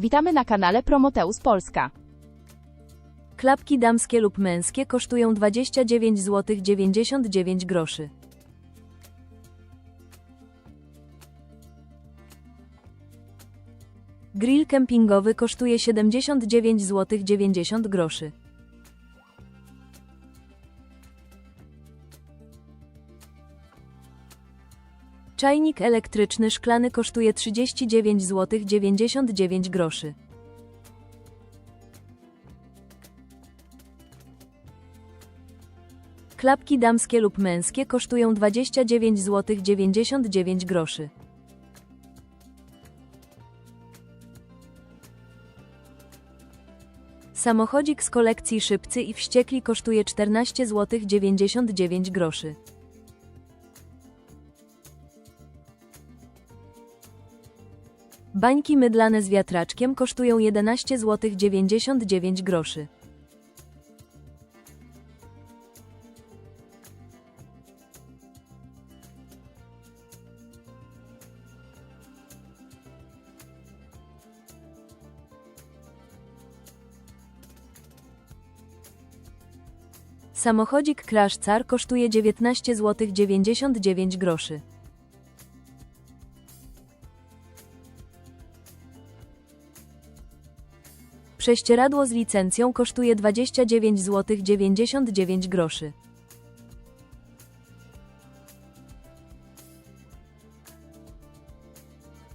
Witamy na kanale Promoteus Polska. Klapki damskie lub męskie kosztują 29 zł 99 groszy. Grill kempingowy kosztuje 79 zł 90 groszy. Czajnik elektryczny szklany kosztuje 39 zł 99 groszy. Klapki damskie lub męskie kosztują 29 zł 99 groszy. Samochodzik z kolekcji Szybcy i Wściekli kosztuje 14 zł 99 groszy. Bańki mydlane z wiatraczkiem kosztują 11 zł 99 groszy. Samochodzik Crash Car kosztuje 19 zł 99 groszy. Prześcieradło z licencją kosztuje 29 zł 99 groszy.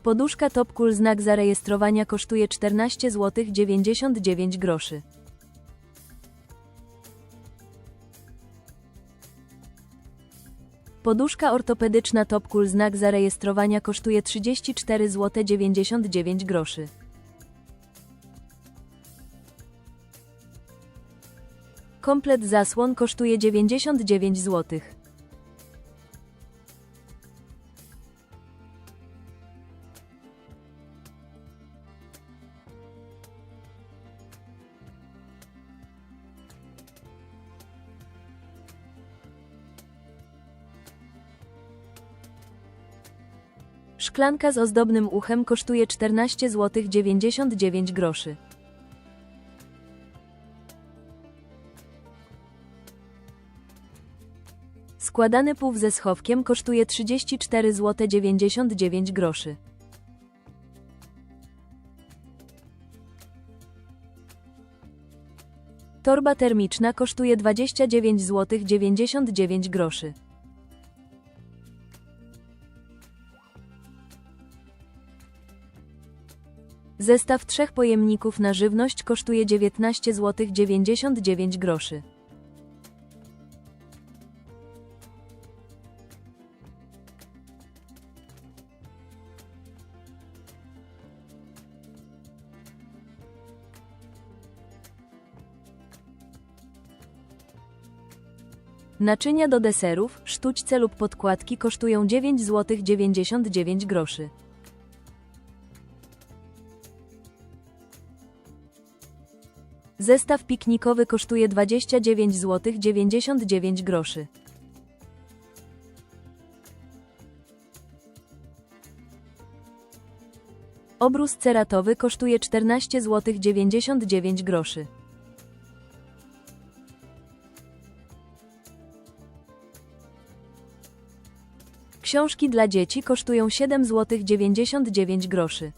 Poduszka Top Cool znak zarejestrowania kosztuje 14 zł 99 groszy. Poduszka ortopedyczna Top Cool znak zarejestrowania kosztuje 34 zł 99 groszy. Komplet zasłon kosztuje 99 zł. Szklanka z ozdobnym uchem kosztuje 14 zł 99 groszy. Składany pów ze schowkiem kosztuje 34 zł 99 groszy. Torba termiczna kosztuje 29 zł 99 groszy. Zestaw trzech pojemników na żywność kosztuje 19 zł 99 groszy. Naczynia do deserów, sztućce lub podkładki kosztują 9 zł 99 groszy. Zestaw piknikowy kosztuje 29 zł 99 groszy. Obrus ceratowy kosztuje 14 zł 99 groszy. Książki dla dzieci kosztują 7 zł 99 groszy.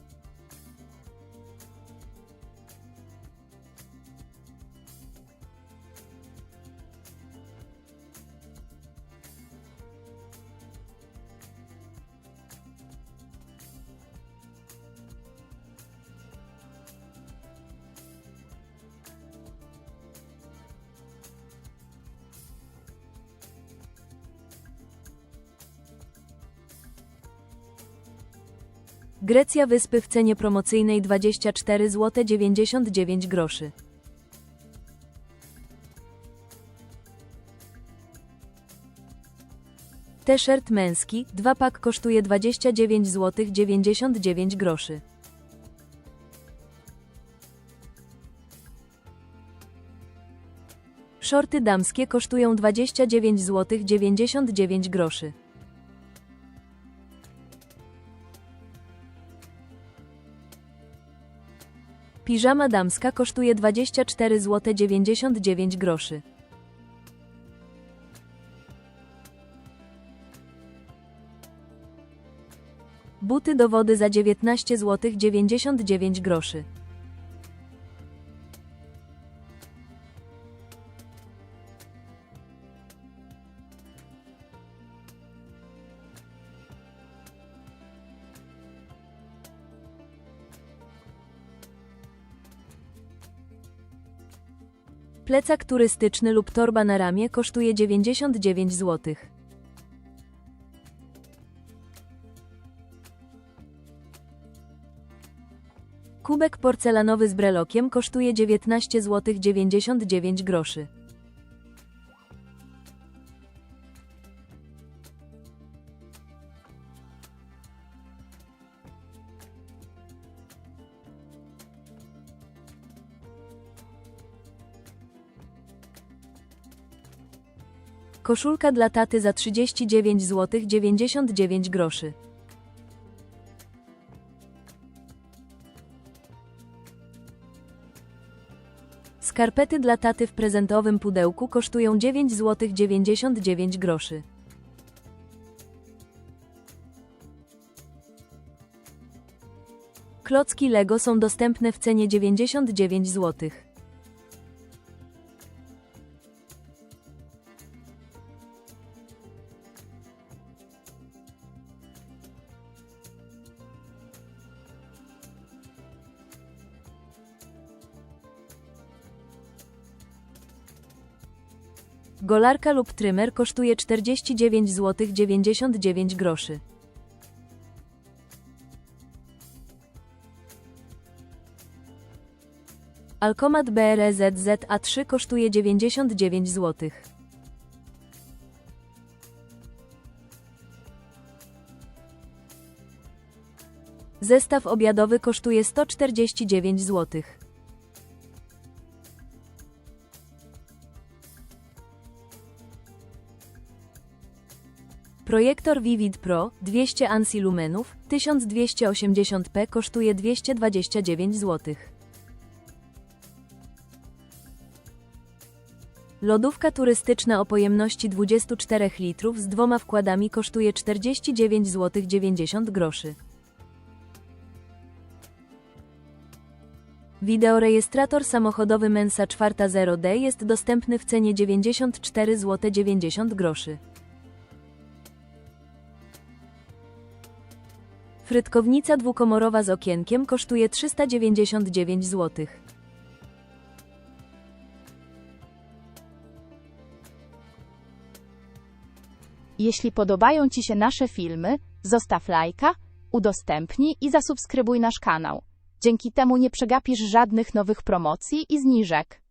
Grecja Wyspy w cenie promocyjnej 24 zł 99 groszy. T-shirt męski, 2 pak kosztuje 29 zł 99 groszy. Shorty damskie kosztują 29 zł 99 groszy. Piżama damska kosztuje 24 zł 99 groszy. Buty do wody za 19 zł 99 groszy. Plecak turystyczny lub torba na ramię kosztuje 99 zł. Kubek porcelanowy z brelokiem kosztuje 19 zł 99 groszy. Koszulka dla taty za 39 zł 99 groszy. Skarpety dla taty w prezentowym pudełku kosztują 9 zł 99 groszy. Klocki Lego są dostępne w cenie 99 zł. Golarka lub trymer kosztuje 49 zł 99 groszy. Alkomat BRZZ A3 kosztuje 99 zł. Zestaw obiadowy kosztuje 149 zł. Projektor Vivid Pro 200 ANSI lumenów 1280p kosztuje 229 zł. Lodówka turystyczna o pojemności 24 litrów z dwoma wkładami kosztuje 49 zł 90 groszy. Wideorejestrator samochodowy Mensa 4.0D jest dostępny w cenie 94 zł 90 groszy. Frytkownica dwukomorowa z okienkiem kosztuje 399 zł. Jeśli podobają Ci się nasze filmy, zostaw lajka, udostępnij i zasubskrybuj nasz kanał. Dzięki temu nie przegapisz żadnych nowych promocji i zniżek.